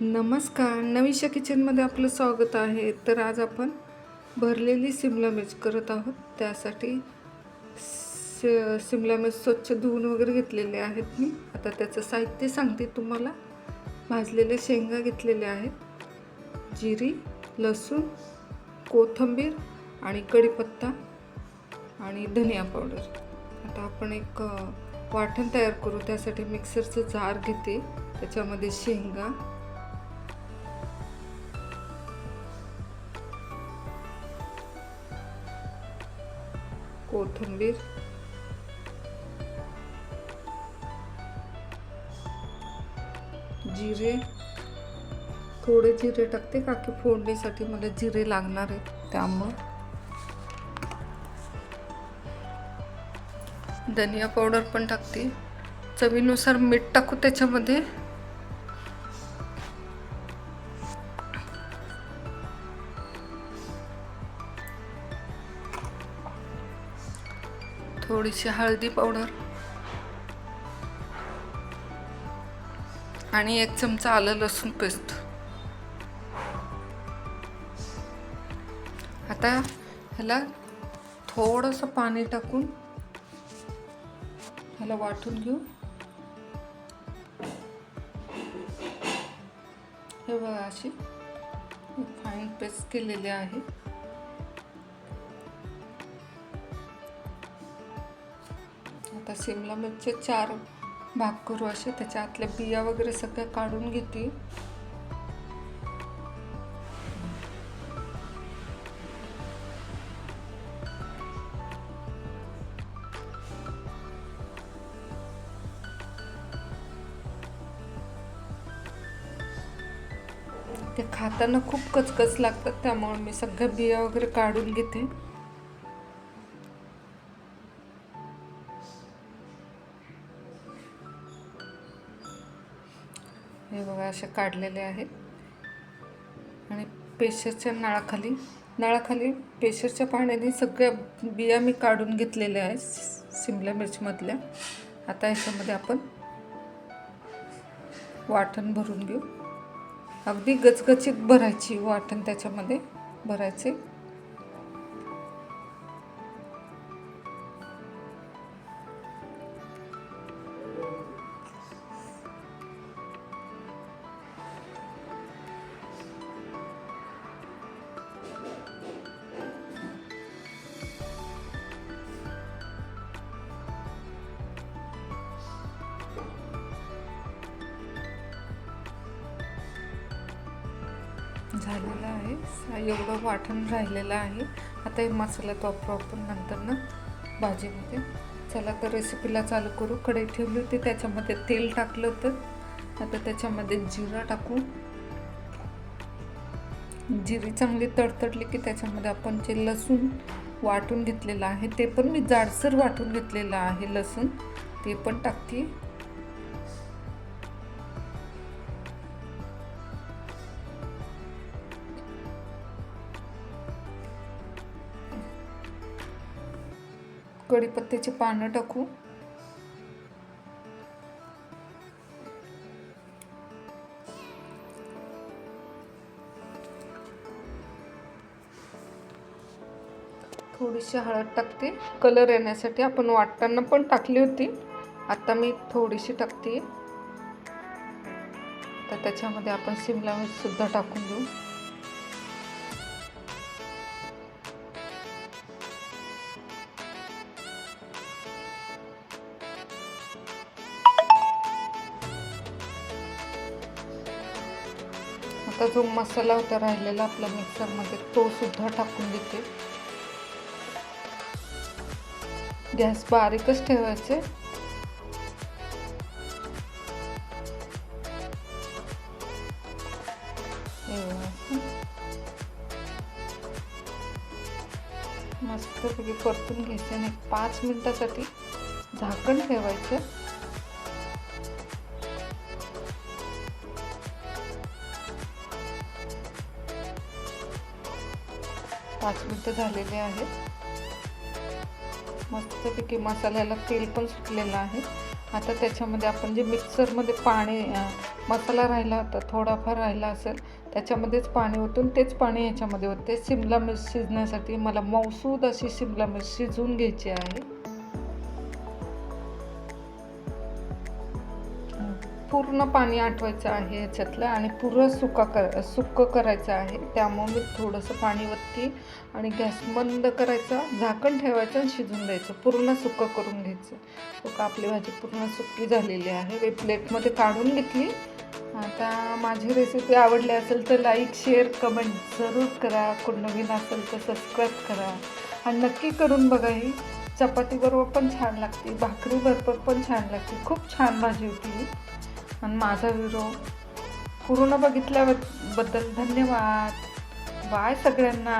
नमस्कार. नवीशा किचनमध्ये आपलं स्वागत आहे. तर आज आपण भरलेली सिमला मिर्च करत आहोत. त्यासाठी सिमला मिर्च स्वच्छ धुवून वगैरे घेतलेले आहेत मी. आता त्याचं साहित्य सांगते तुम्हाला. भाजलेल्या शेंगा घेतलेल्या आहेत. जिरी लसूण कोथिंबीर आणि कढीपत्ता आणि धनिया पावडर. आता आपण एक वाटण तयार करू. त्यासाठी मिक्सरचं जार घेते. त्याच्यामध्ये शेंगा कोथिंबीर. जिरे. थोडे जिरे टाकते का की फोडणीसाठी मला जिरे लागणार आहेत त्यामुळं. धनिया पावडर पण टाकते. चवीनुसार मीठ टाकू त्याच्यामध्ये. थोडीशी हळदी पावडर. आणि एक चमचा आलं लसूण पेस्ट. आता ह्याला थोडंसं पाणी टाकून ह्याला वाटून घेऊ. हे बघा अशी फाईन पेस्ट केलेली आहे. आता शिमला मिरचे चार भाग करू असे त्याच्या आतल्या बिया वगैरे सगळ्या काढून घेते. ते खाताना खूप कचकच लागतात त्यामुळे मी सगळ्या बिया वगैरे काढून घेते. हे बघा असे काढलेले आहेत. आणि पेशरच्या नळाखाली नळाखाली पेशरच्या पाण्याने सगळ्या बिया मी काढून घेतलेल्या आहेत सिमला मिरचीमधल्या. आता ह्याच्यामध्ये आपण वाटण भरून घेऊ. अगदी गचगचीत भरायची वाटण त्याच्यामध्ये भरायचे. झालेलं आहे. एवढं वाटण राहिलेलं आहे. आता हे मसाला वापरू आपण नंतर ना भाजीमध्ये. चला तर रेसिपीला चालू करू. कढई ठेवली होती त्याच्यामध्ये तेल टाकलं होतं. आता त्याच्यामध्ये जिरा टाकू. जिरी चांगली तडतडली की त्याच्यामध्ये आपण जे लसूण वाटून घेतलेलं आहे ते पण मी जाडसर वाटून घेतलेलं आहे लसूण. ते पण टाकते. कढीपत्त्याची पानं टाकू. थोडीशी हळद टाकते. कलर येण्यासाठी आपण वाटताना पण टाकली होती. आता मी थोडीशी टाकते. तर त्याच्यामध्ये आपण शिमला मिरच सुद्धा टाकून देऊ. आता जो मसाला होता राहिलेला आपल्या मिक्सरमध्ये तो सुद्धा टाकून देते. गॅस बारीकच ठेवायचे. मस्त मस्तपैकी परतून घ्यायचे आणि पाच मिनिटासाठी झाकण ठेवायचं. पाच मिनटं झालेले आहेत. मस्तपैकी मसाल्याला तेल पण सुटलेलं आहे. आता त्याच्यामध्ये आपण जे मिक्सरमध्ये पाणी मसाला राहिला होता थोडाफार राहिला असेल त्याच्यामध्येच पाणी ओतून तेच पाणी ह्याच्यामध्ये होते शिमला मिरच शिजण्यासाठी मला मौसूद अशी शिमला मिरच शिजवून घ्यायची आहे. पूर्ण पाणी आठवायचं आहे याच्यातलं आणि पूर्ण सुका कर सुकं करायचं आहे. त्यामुळे मी थोडंसं पाणी वत्ती आणि गॅस बंद करायचा झाकण ठेवायचं आणि शिजून द्यायचं. पूर्ण सुक्कं करून घ्यायचं. सुका आपली भाजी पूर्ण सुक्की झालेली आहे. मी प्लेटमध्ये काढून घेतली. आता माझी रेसिपी आवडली असेल तर लाईक शेअर कमेंट जरूर करा. कोण नवीन असेल तर सबस्क्राईब करा. आणि नक्की करून बघा ही. चपातीबरोबर पण छान लागते. भाकरीबरोबर पण छान लागते. खूप छान भाजी होती ही. आणि माझा व्हिडिओ पूर्ण बघितल्याबद्दल धन्यवाद. बाय सगळ्यांना.